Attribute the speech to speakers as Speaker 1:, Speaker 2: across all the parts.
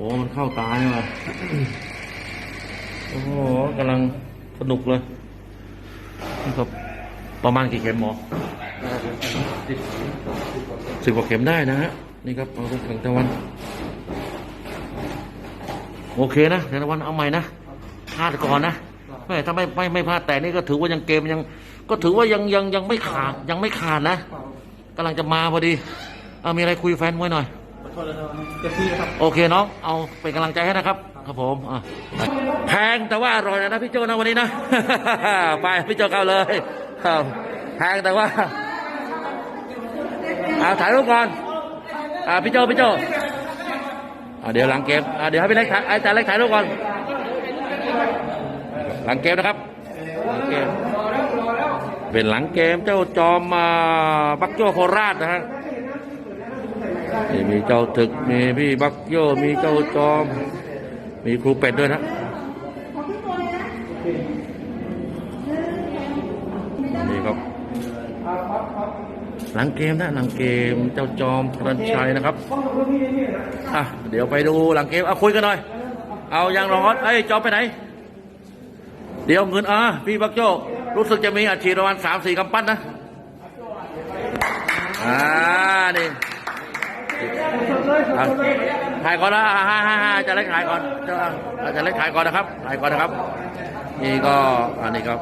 Speaker 1: อ้มันเข้าตาเนี่ยว่ะโอ้โหกำลังสนุกเลยนี่ครับประมาณกี่เข็มหมอสิบกว่าเข็มได้นะฮะนี่ครับเอาแสงตะวัน โอเคนะแสงตะวันเอาใหม่นะพลาดก่อนนะไม่ถ้าไม่ไม่ไม่พลาดแต่นี่ก็ถือว่ายังเกมยัง ก็ถือว่ายังยังยังไม่ขาดยังไม่ขาดนะกำลังจะมาพอดีเอามีอะไรคุยแฟนมวยหน่อย
Speaker 2: โทษเลยครับเต็มที่ครับ
Speaker 1: โอเคน้อง เอาเป็นกำลังใจให้นะครับ ครับผมอะแพงแต่ว่าอร่อยนะพี่โจนะวันนี้นะ ไปพี่โจเข้าเลยครับแพงแต่ว่าเอาถ่ายรูปก่อนอ่าพี่โจพี่โจอ่าเดี๋ยวหลังเกมอ่าเดี๋ยวให้พี่เล็กถ่ายไอาจารย์เล็กถ่ายรูปก่อน หลังเกมนะครับหลังเกมเป็นหลังเกมเจ้าจอมมาบักโจโคราชนะฮะนี่ มีเจ้าถึก มีพี่บักโย มีเจ้าจอม มีครูเป็ดด้วยนะนี่ครับ หลังเกมนะ หลังเกมเจ้าจอมพรัญชัยนะครับ อะ เดี๋ยวไปดูหลังเกม เอาคุยกันหน่อย เอายังรองเอ้ยจอมไปไหน เดี๋ยวเงินอะพี่บักโย รู้สึกจะมีอัดฉีดประมาณสามสี่กำปั้นนะ อ่านี่ อะถ่ายก่อนนะฮ่าฮ่าฮ่าจะเล็กถ่ายก่อนจะจะเล็กถ่ายก่อนนะครับถ่ายก่อนนะครับ นี่ก็อันนี้ครับ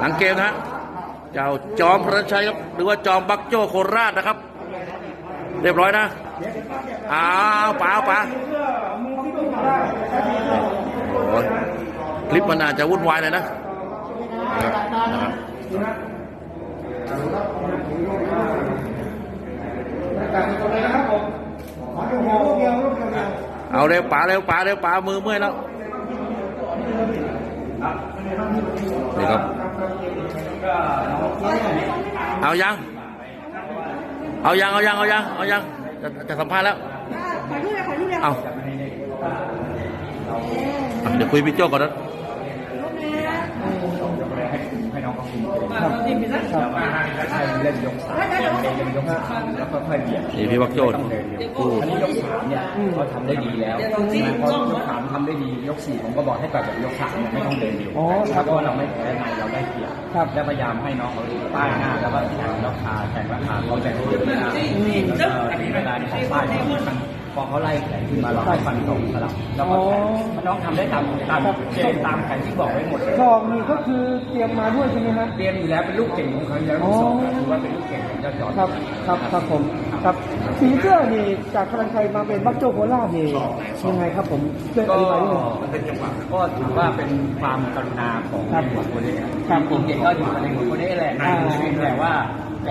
Speaker 1: หลังเกมนะเจ้าจอมพระชัยครับ หรือว่าจอมบักโจโคราชนะครับ เรียบร้อยนะ อ้าวป๋าป๋าคลิปมันอาจจะวุ่นวายเลยนะนะครับนะครับ เอาเร็วป๋าเร็วป๋าเร็วป๋ามือเมื่อยแล้วนี่ครับ เอายัง เอายัง เอายัง เอายัง เอายัง จะจะสัมภาษณ์แล้ว
Speaker 3: ถ่ายรูปเลยถ่ายรูปเลย
Speaker 1: เอาอะเดี๋ยวคุยพี่โจ้ก่อนนะ
Speaker 2: ให้น้องเขา คุมครับแล้วก็ให้ใช้เล่นยกสามเล่นยกสามแล้วก็ค่อยเบียด
Speaker 1: นี่พี่วักโจ้
Speaker 2: ต้องเดินเร็วอันนี้ยกสามเนี่ยเขาทำได้ดีแล้วนะพอยกสามทำได้ดียกสี่ผมก็บอกให้กลับแบบยกสามเนี่ยไม่ต้องเดินเร็วแล้วก็เราไม่แพ้ในเราได้เปรียบแล้วพยายามให้น้องเขาป้ายหน้าแล้วก็แข่งราคาแข่งราคาเขาจะเดินหน้าแล้วเวลาในของป้ายมัน อเขาไล่แข่งขึ้นมาเราให้ฟันตรงสลับแล้วก็แข่งน้องทำได้ตามตามเกมตามแผนที่บอกไว้หมดเลย
Speaker 4: สองนี่ก็คือเตรียมมาด้วยใช่ไหมฮะ
Speaker 2: เตรียมอยู่แล้วเป็นลูกเก่งของเขาอยู่แล้วลูกสองอะถือว่าเป็นลูกเก่งของยอดยอด
Speaker 4: ครับครับครับผมครับสีเสื้อนี่จากพลังไทยมาเป็นบัคโจโคราชนี่ยังไงครับผมช่วยอ
Speaker 2: ก็
Speaker 4: ธิบายนิดนึง
Speaker 2: ก็ถือว่าเป็นความกรุณาของ
Speaker 4: ครับ
Speaker 2: ในหัวโคเดะ
Speaker 4: ครับ
Speaker 2: จริงๆก็อยู่ในหัวโคเดะแหละ
Speaker 4: อ่า
Speaker 2: เพียงแต่ว่า แก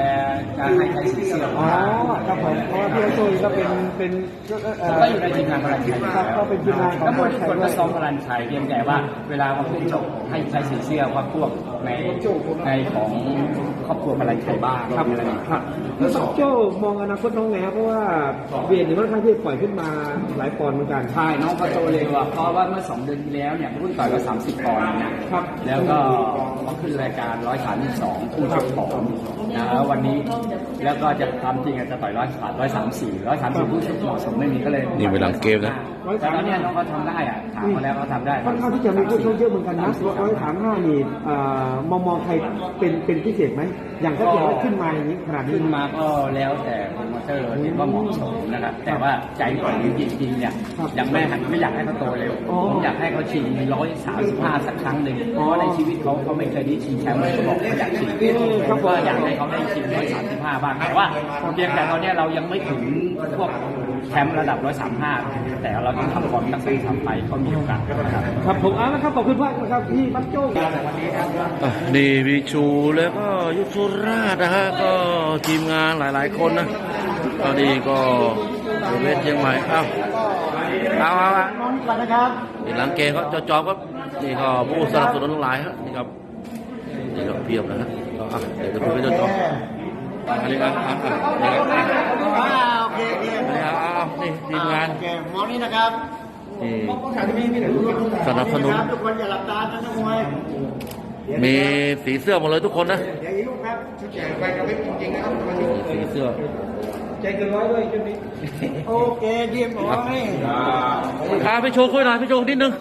Speaker 2: จะให้ใครสีเสื้อ
Speaker 4: อ๋อครับผมเพราะว่าพี่โจก็เป็นเป็นเอ่อ
Speaker 2: ก็อยู่ในทีมงานพลันชัย
Speaker 4: ครับก็เป็นทีมงานของ
Speaker 2: ทั้งหมดทุกคนก็ซ้อมพลันชัยเพียงแต่ว่าเวลามาขึ้นชกให้ใช้สีเสื้อว่าพวกในในของครอบครัวพลันชัยบ้าง
Speaker 4: ครับ
Speaker 2: อะไรอย่างเงี้ย
Speaker 4: ครับ แล้วบัคโจมองอนาคตน้องไงครับเพราะว่าเวียนนี่ค่อนข้างที่จะปล่อยขึ้นมาหลายปอนด์เหมือนกัน
Speaker 2: ใช่ น้องเขาโตเร็วอะ เพราะว่าเมื่อสองเดือนที่แล้วเนี่ยรุ่นต่อยมา30ปอนด์นะครับ แล้วก็เขาขึ้นรายการ132คู่ชกของนะแล้ววันนี้แล้วก็จะทำจริงอะจะต่อย103 134 134คู่ชกเหมาะสมไม่มีก็เลย
Speaker 1: นี่เป็นหลังเกมนะ
Speaker 2: แต่ตอนเนี้ยน้องเขาทำได้อะถามเขาแล้วเขาทำได้
Speaker 4: ค่อนข้างที่จะมีผู้ชกเยอะเหมือนกันนะร้อยถามห้านี่เอ่อมองมองใครเป็นเป็นพิเศษไหมอย่างถ้าเกิดว่าขึ้นมาอย่างนี้ขนาดนี้
Speaker 2: ขึ้นมาก็แล้วแต่โปรโมเตอร์เห็นว่าเหมาะสมนะครับแต่ว่าใจก่อนจริงๆเนี่ย
Speaker 4: ครับ
Speaker 2: ยังไม่หันไม่อยากให้เขาโตเร็ว
Speaker 4: อ๋อ
Speaker 2: ผมอยากให้เขาชิงร้อยสามสิบห้าสักครั้งหนึ่งเพราะว่าในชีวิตเขาเขาไม่เคยได้ชิงแชมป์เลยเขาบอกเขาอยากชิง
Speaker 4: ครับผม
Speaker 2: ก็อยากให้เขาได้ชิงร้อยสามสิบห้าบ้างแต่ว่าเพียงแต่ตอนนี้เรายังไม่ถึงพวกแชมป์ระดับร้อยสามห้าแต่เราต้องทำความตั้งใจทำไปเขามีโอกาสนะครับ
Speaker 4: ครับผมเอาละครับขอบคุณมากนะครับพี่บัตโจ้
Speaker 1: นี่วิชูแล้วก็ยุทธราชนะฮะก็ทีมงานหลาย ๆ คนนะตอนนี้ก็เวทเชียงใหม่เอ้าเอาเอาเอา
Speaker 4: น้องก่อนนะครับ
Speaker 1: หลังเกมก็จอมก็นี่ก็ผู้สนับสนุนทั้งหลายฮะนี่ครับ นี่ก็เพียบนะฮะก็อะเดี๋ยวจะคุยกับเจ้าจอมอันนี้ก็อะอะนี่ก็อะ
Speaker 4: โอเคโอเค
Speaker 1: นี่เอาเอาเอานี่ทีมงาน
Speaker 4: โอเคหมอนี่นะครับ
Speaker 1: นี่สนับสนุน
Speaker 4: ทุกคนอย่าหลับตานะนักมวย
Speaker 1: มีสีเสื้อหมดเลยทุกคนนะ
Speaker 4: เดี๋ยวอีกลูกครับชุดใหญ่ไปกับเล็กจริงๆนะครับ
Speaker 1: สีเสื้อ
Speaker 4: ใจเกินร้อยด้วยชุดนี้โอเคเยี่ยมหมอนี่
Speaker 1: อ่าพี่ชูคุยหน่อยพี่ชูนิดนึง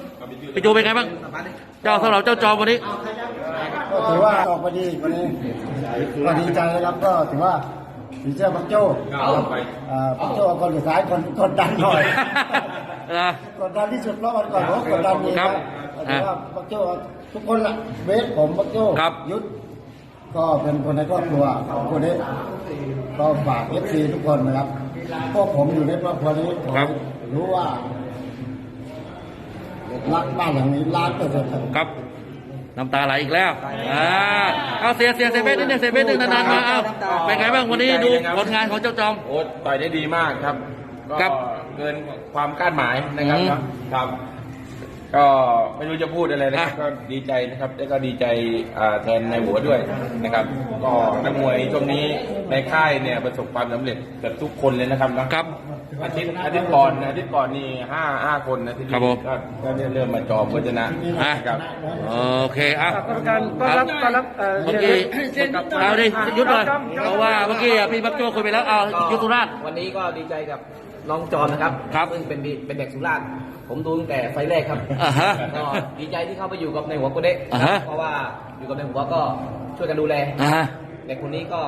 Speaker 1: พี่ชูเป็นไงบ้าง เจ้าสำหรับเจ้าจอมวันนี้
Speaker 3: ก็ ถือว่าออกมาดีวันนี้ก็ดีใจนะครับก็ถือว่าสีเสื้อบักโจ้อ่าบักโจ้คนสุดท้ายคนกดดันหน่อย
Speaker 1: เออก
Speaker 3: ดดันที่สุดเพราะวันก่อนผมกดดันเอง
Speaker 1: ครับ
Speaker 3: ถือว่าบักโจ้ทุกคนละเบสผมบักโจ้
Speaker 1: ครับ
Speaker 3: ยุทธก็เป็นคนในครอบครัวของคนนี้ก็ฝากเอฟซีทุกคนนะครับพวกผมอยู่ในครอบครัวนี้ผม
Speaker 1: ครับ
Speaker 3: รู้ว่ารักบ้านหลังนี้ล้านเปอร์เซ็นต์ครับ
Speaker 1: ครับ น้ำตาไหลอีกแล้วอ่าเอาเสียเสียเสียเบสนิดนึงเสียเบสนิดนึงนานๆมาเอาเป็นไงบ้างวันนี้ดูผลงานของเจ้าจอม
Speaker 5: โอ้ต่อยได้ดีมากครับ
Speaker 1: ครั
Speaker 5: ก็
Speaker 1: บ
Speaker 5: เกินความคาดหมายนะครับ
Speaker 1: อืม
Speaker 5: ครับ ก็ไม่รู้จะพูดอะไรนะครับ
Speaker 1: อะ
Speaker 5: ก็ดีใจนะครับ แล้วก็ดีใจอ่าแทนในหัวด้วยนะครับ ก็นักมวยช่วงนี้ในค่ายเนี่ยประสบความสำเร็จกับทุกคนเลยนะครับนะครับ อาทิตย์อาทิตย์ก่อนอาทิตย์ก่อนนี่ห้าห้าคนนะที่
Speaker 1: ครับผม
Speaker 5: ก็ก็เริ่มมาจอมก็ชนะ
Speaker 1: อะ
Speaker 5: ครับ
Speaker 1: โอเคอะ
Speaker 4: กรรมการต้อนรับต้อนรับเอ่อ
Speaker 1: เมื่อกี้เอาดิยุดเลยเพราะว่าเมื่อกี้อะพี่บักโจ้คุยไปแล้วเอายุทธุราช
Speaker 6: วันนี้ก็ดีใจกับน้องจอมนะครับ
Speaker 1: ครับ
Speaker 6: ซึ่งเป็นดีเป็นเด็กสุราษฎร์ผมดูตั้งแต่ไฟล์แรกครับ
Speaker 1: อ่าฮะ
Speaker 6: ก็ดีใจที่เข้าไปอยู่กับในหัวโกเดะ
Speaker 1: อ่าฮะ
Speaker 6: เพราะว่าอยู่กับในหัวก็ช่วยกันดูแล
Speaker 1: อ่า
Speaker 6: เด็กคนนี้ก็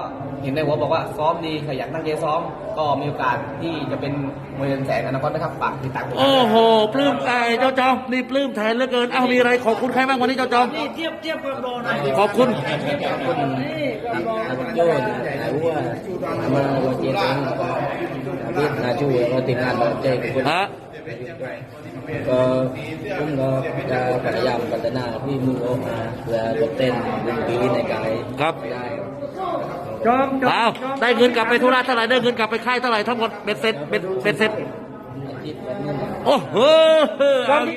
Speaker 6: เห็นในหัวบอกว่าซ้อมดีขยันตั้งใจซ้อม ก็มีโอกาสที่จะเป็นมวยเงินแสนอนาคตนะครับฝากติดตามด้วย
Speaker 1: โอ้โหปลื้มไอ้เจ้าจอมนี่ปลื้มแทนเหลือเกิน เอ้ามีอะไรขอบคุณใครบ้างวันนี้เจ้าจอมขอบคุณ
Speaker 6: โยนรู้ว่ามาวันเจริญที่นาจูเราติดงานเราเจอคน
Speaker 1: ฮะ
Speaker 6: ก็ผมก็จะพยายามพัฒนาพี่มือออกมาเพื่อลดเต้นบุญปีในกาย
Speaker 1: ครับ
Speaker 6: ได้
Speaker 4: จอมจอม
Speaker 1: เอาได้เงินกลับไปธุระเท่าไหร่ได้เงินกลับไปค่ายเท่าไหร่ทั้งหมดเบ็ดเสร็จเบ็ดเบ็ดเสร็จ
Speaker 6: อาทิตย์ละหนึ่ง
Speaker 1: โอ้โหเอา